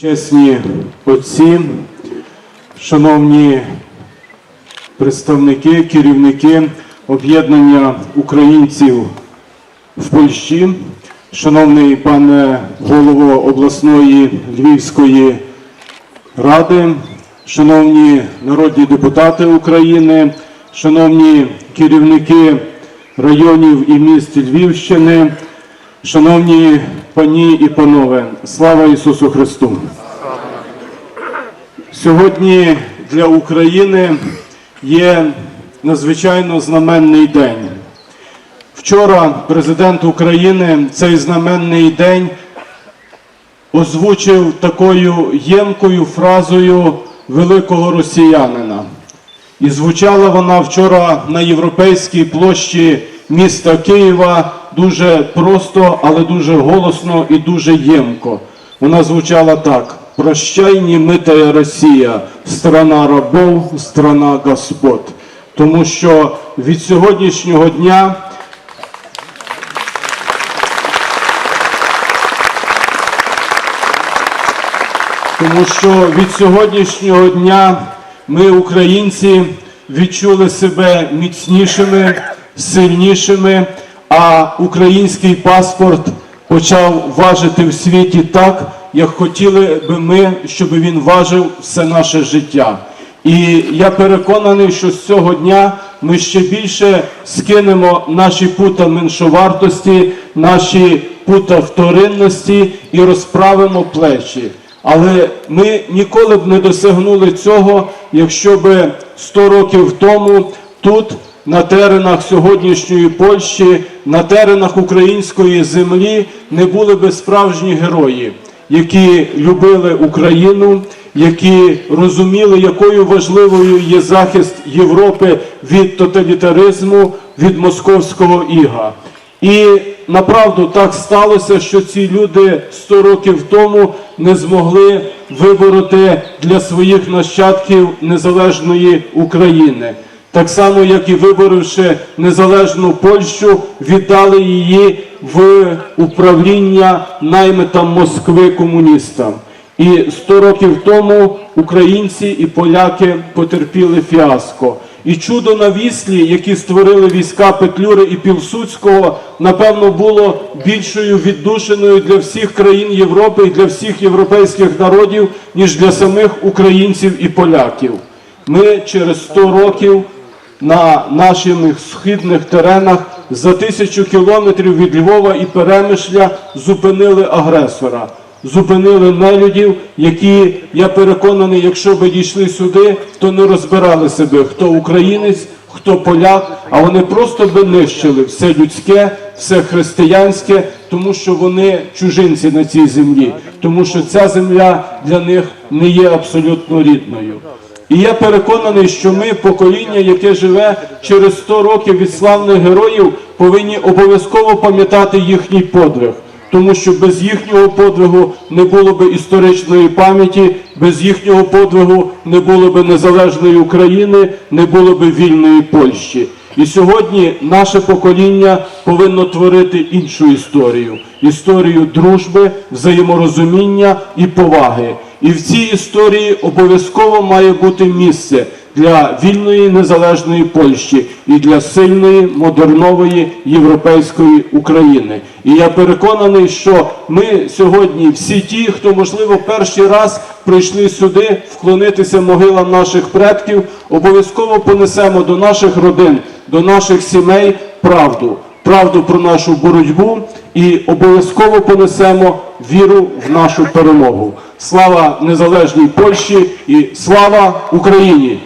Чесні отці, шановні представники, керівники об'єднання українців в Польщі, шановний пане голово обласної Львівської ради, шановні народні депутати України, шановні керівники районів і міст Львівщини, шановні пані і панове, слава Ісусу Христу! Сьогодні для України є надзвичайно знаменний день. Вчора президент України цей знаменний день озвучив такою ємкою фразою великого росіянина. І звучала вона вчора на європейській площі міста Києва дуже просто, але дуже голосно і дуже ємко. Вона звучала так: Прощай, німитая Росія, страна рабов, страна Господ. Тому що від сьогоднішнього дня Тому що від сьогоднішнього дня ми, українці, відчули себе міцнішими, сильнішими, а український паспорт почав важити в світі так, як хотіли би ми, щоб він важив все наше життя. І я переконаний, що з цього дня ми ще більше скинемо наші пута меншовартості, наші пута вторинності і розправимо плечі. Але ми ніколи б не досягнули цього, якщо б 100 років тому тут, на теренах сьогоднішньої Польщі, на теренах української землі, не були б справжні герої, які любили Україну, які розуміли, якою важливою є захист Європи від тоталітаризму, від московського іга. І направду так сталося, що ці люди 100 років тому не змогли вибороти для своїх нащадків незалежної України. Так само, як і виборивши незалежну Польщу, віддали її в управління наймитам Москви комуністам. І 100 років тому українці і поляки потерпіли фіаско. І чудо на віслі, які створили війська Петлюри і Пілсудського, напевно, було більшою віддушиною для всіх країн Європи і для всіх європейських народів, ніж для самих українців і поляків. Ми через 100 років на наших східних теренах за тисячу кілометрів від Львова і Перемишля зупинили агресора зупинили нелюдів, які, я переконаний, якщо би дійшли сюди, то не розбирали себе, хто українець, хто поляк, а вони просто би нищили все людське, все християнське, тому що вони чужинці на цій землі, тому що ця земля для них не є абсолютно рідною. І я переконаний, що ми, покоління, яке живе через 100 років від славних героїв, повинні обов'язково пам'ятати їхній подвиг тому що без їхнього подвигу не було би історичної пам'яті, без їхнього подвигу не було би незалежної України, не було би вільної Польщі. І сьогодні наше покоління повинно творити іншу історію історію дружби, взаєморозуміння і поваги. І в цій історії обов'язково має бути місце для вільної незалежної Польщі і для сильної модернової європейської України. І я переконаний, що ми сьогодні, всі ті, хто можливо перший раз прийшли сюди вклонитися могилам наших предків, обов'язково понесемо до наших родин, до наших сімей правду. Правду про нашу боротьбу і обов'язково понесемо віру в нашу перемогу. Слава незалежній Польщі і слава Україні!